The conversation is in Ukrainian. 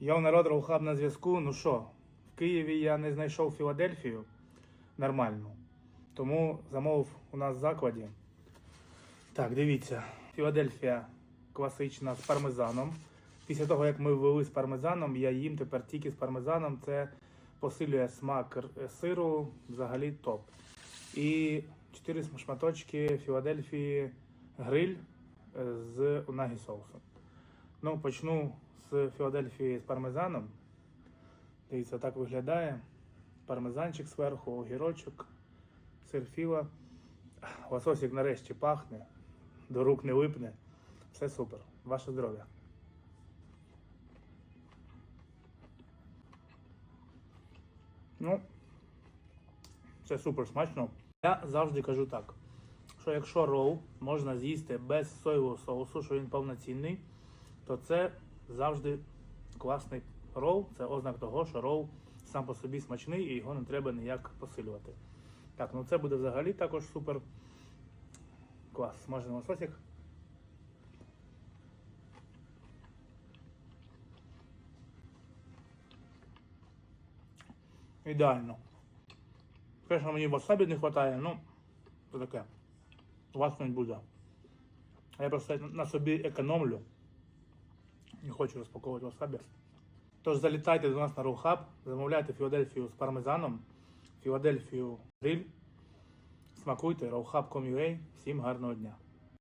Йоу, народ, Роухаб на зв'язку. Ну що, в Києві я не знайшов Філадельфію нормальну. Тому замовив у нас в закладі. Так, дивіться. Філадельфія класична з пармезаном. Після того, як ми ввели з пармезаном, я їм тепер тільки з пармезаном. Це посилює смак сиру, взагалі топ. І 4 шматочки Філадельфії гриль е, з унагі соусом. Ну, почну з Філадельфії з пармезаном. Дивіться, так виглядає. Пармезанчик зверху, огірочок, сир філа. Лососик нарешті пахне, до рук не липне. Все супер. Ваше здоров'я. Ну, це супер смачно. Я завжди кажу так, що якщо рол можна з'їсти без соєвого соусу, що він повноцінний, то це завжди класний рол. Це ознак того, що рол сам по собі смачний і його не треба ніяк посилювати. Так, ну це буде взагалі також супер. Клас, смажений лососик. Ідеально. Звісно, мені васабі не вистачає, ну, це таке. У вас не буде. Я просто на собі економлю. Хочу розпаковувати васабі. Тож залітайте до нас на Рухаб, замовляйте Філадельфію з пармезаном, Філадельфію гриль. Смакуйте, rawhub.com.ua. Всім гарного дня!